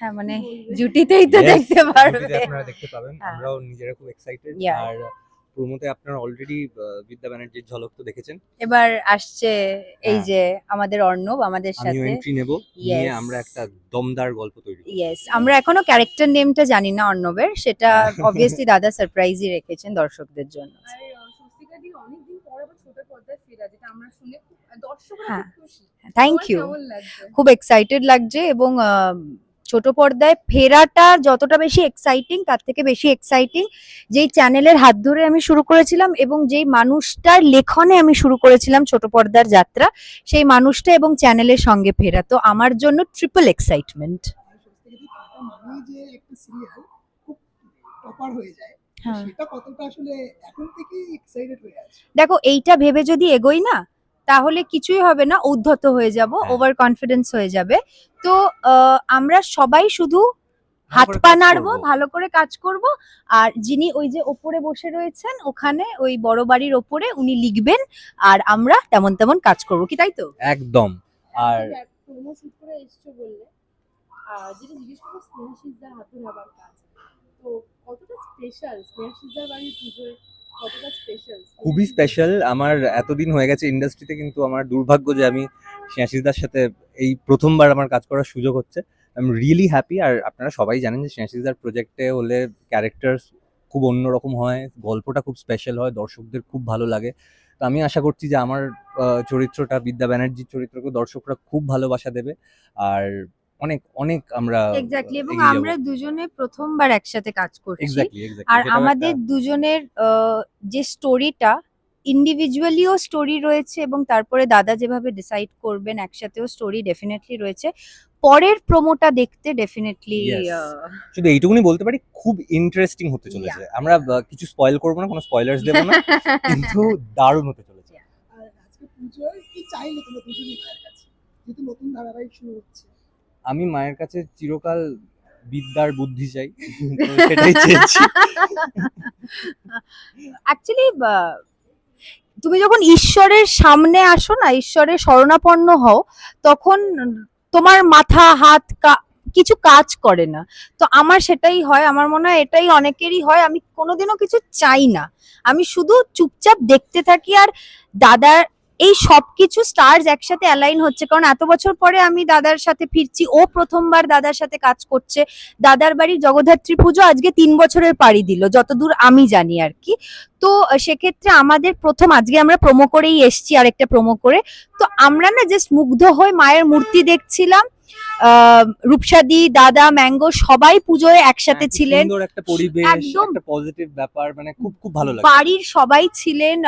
হ্যাঁ মানে জুটিতেই তো দেখতে পারবে। আপনারা দেখতে পাবেন। হ্যাঁ। আমরাও নিজেরা খুব এক্সাইটেড আর প্রোমোতে আপনারা অলরেডি বিদ্যা ব্যানার্জির ঝলক তো দেখেছেন। এবার আসছে এই হ্যাঁ। যে আমাদের অর্ণব আমাদের সাথে। এন্ট্রি নেব। নিয়ে আমরা একটা দমদার গল্প তৈরি ইয়েস আমরা এখনও ক্যারেক্টার নেমটা জানি না অর্ণবের। সেটা অবভিয়াসলি দাদা সারপ্রাইজই রেখেছেন দর্শকদের জন্য। আর স্বস্তিকা দি অনেকদিন পর আবার ছোট পর্দায় ফেরা যেটা আমরা শুনে খুব হ্যাঁ, খুব থ্যাংক ইউ খুব এক্সাইটেড লাগছে এবং আহ, ছোট পর্দায় ফেরাটা যতটা বেশি এক্সাইটিং তার থেকে বেশি এক্সাইটিং যেই চ্যানেলের হাত ধরে আমি শুরু করেছিলাম এবং যেই মানুষটার লেখনে আমি শুরু করেছিলাম ছোট পর্দার যাত্রা সেই মানুষটা এবং চ্যানেলের সঙ্গে ফেরা। তো আমার জন্য ট্রিপল এক্সাইটমেন্ট হয়ে। আছে দেখো এইটা ভেবে যদি এগোই না তাহলে কিছুই হবে না উদ্ধত হয়ে যাব হ্যাঁ। ওভার কনফিডেন্স হয়ে যাবে। তো আহ, আমরা সবাই শুধু হাত পা নাড়বো ভালো করে কাজ করব আর যিনি ওই যে ওপরে বসে রয়েছেন ওখানে ওই বড় বাড়ির ওপরে উনি লিখবেন আর আমরা তেমন তেমন কাজ করব কি তাই তো? একদম আর শুট করে এসছো বললে যেটা জিজ্ঞেস করব স্নেহাশিসদার হাতে আবার কাজ। তো কতটা স্পেশাল স্নেহাশিসদার বাড়ির পুজোয়? খুবই স্পেশাল আমার এতদিন হয়ে গেছে ইন্ডাস্ট্রিতে কিন্তু আমার দুর্ভাগ্য যে আমি স্নেহাশিসদার সাথে এই প্রথমবার আমার কাজ করার সুযোগ হচ্ছে। আই এম রিয়েলি হ্যাপি আর আপনারা সবাই জানেন যে স্নেহাশিসদার প্রজেক্টে হলে ক্যারেক্টার খুব অন্যরকম হয়, গল্পটা খুব স্পেশাল হয়, দর্শকদের খুব ভালো লাগে। তো আমি আশা করছি যে আমার চরিত্রটা বিদ্যা ব্যানার্জির চরিত্রকে দর্শকরা খুব ভালোবাসা দেবে। আর অনেক অনেক আমরা এক্স্যাক্টলি এবং আমরা দুজনে প্রথমবার একসাথে কাজ করছি। এক্স্যাক্টলি এক্স্যাক্টলি আর আমাদের দুজনের আহ, যে স্টোরিটা ইন্ডিভিজুয়ালিও স্টোরি রয়েছে এবং তারপরে দাদা যেভাবে ডিসাইড করবেন একসাথেও স্টোরি ডেফিনেটলি রয়েছে। পরের প্রোমোটা দেখতে ডেফিনেটলি. শুধু এইটুকুনি বলতে পারি খুব ইন্টারেস্টিং হতে চলেছে। আমরা কিছু স্পয়েল করব না কোনো স্পয়লার্স দেবো না কিন্তু দারুণ হতে চলেছে। আর আজকে পুজোয় কি চাইলে তোমরা দুজনই কাছে? যেহেতু নতুন ধারাবাহিক শুরু হচ্ছে। আমি মায়ের কাছে চিরকাল বিদ্যার বুদ্ধি চাই সেটাই চেয়েছি। অ্যাকচুয়ালি তুমি যখন ঈশ্বরের সামনে আসো না, ঈশ্বরের শরণাপন্ন হও, তখন তোমার মাথা, হাত কিছু কাজ করে না। তো আমার সেটাই হয়, আমার মনে হয় এটাই অনেকেরই হয়, আমি কোনোদিনও কিছু চাই না। আমি শুধু চুপচাপ দেখতে থাকি আর দাদার এই সবকিছু স্টার্স একসাথে অ্যালাইন হচ্ছে। কারণ এত বছর পরে আমি দাদার সাথে ফিরছি ও প্রথমবার দাদার সাথে কাজ করছে। দাদার বাড়ির জগদ্ধাত্রী পুজো আজকে তিন বছরের পাড়ি দিল যতদূর আমি জানি আর কি। তো সেক্ষেত্রে আমাদের প্রথম আজকে আমরা প্রোমো করেই এসছি আরেকটা প্রোমো করে। তো আমরা না জাস্ট মুগ্ধ হয়ে মায়ের মূর্তি দেখছিলাম। আহ, রূপসাদি দাদা ম্যাঙ্গো সবাই পুজোয় একসাথে হ্যাঁ, ছিলেন। একদম। পজিটিভ ব্যাপার মানে খুব খুব ভালো লাগে বাড়ির সবাই ছিলেন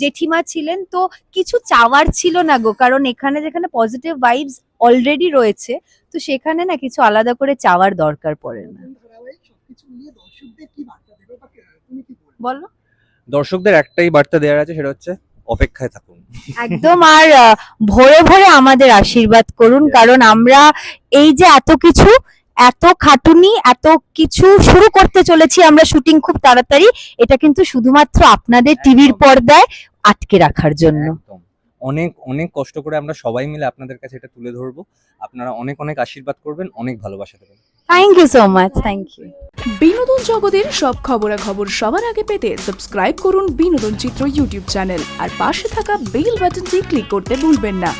জেঠিমা ছিলেন তো কিছু চাওয়ার ছিল না গো কারণ এখানে যেখানে পজিটিভ ভাইবস অলরেডি রয়েছে তো সেখানে না কিছু আলাদা করে চাওয়ার দরকার পড়ে না। বলো। দর্শকদের একটাই বার্তা দেওয়ার আছে সেটা হচ্ছে অপেক্ষায় থাকুন। একদম আর ভোরে ভোরে আমাদের আশীর্বাদ করুন কারণ আমরা এই যে এত কিছু এত খাটুনি এত কিছু শুরু করতে চলেছি আমরা শুটিং খুব তাড়াতাড়ি। এটা কিন্তু শুধুমাত্র আপনাদের টিভির পর্দায় আটকে রাখার জন্য। অনেক অনেক কষ্ট করে আমরা সবাই মিলে আপনাদের কাছে এটা তুলে ধরবো। আপনারা অনেক অনেক আশীর্বাদ করবেন অনেক ভালোবাসা দেবেন। Thank you so much thank you বিনোদন জগতের সব খবরাখবর সবার আগে পেতে সাবস্ক্রাইব করুন বিনোদন চিত্র ইউটিউব চ্যানেল আর পাশে থাকা বেল বাটনটি ক্লিক করতে ভুলবেন না।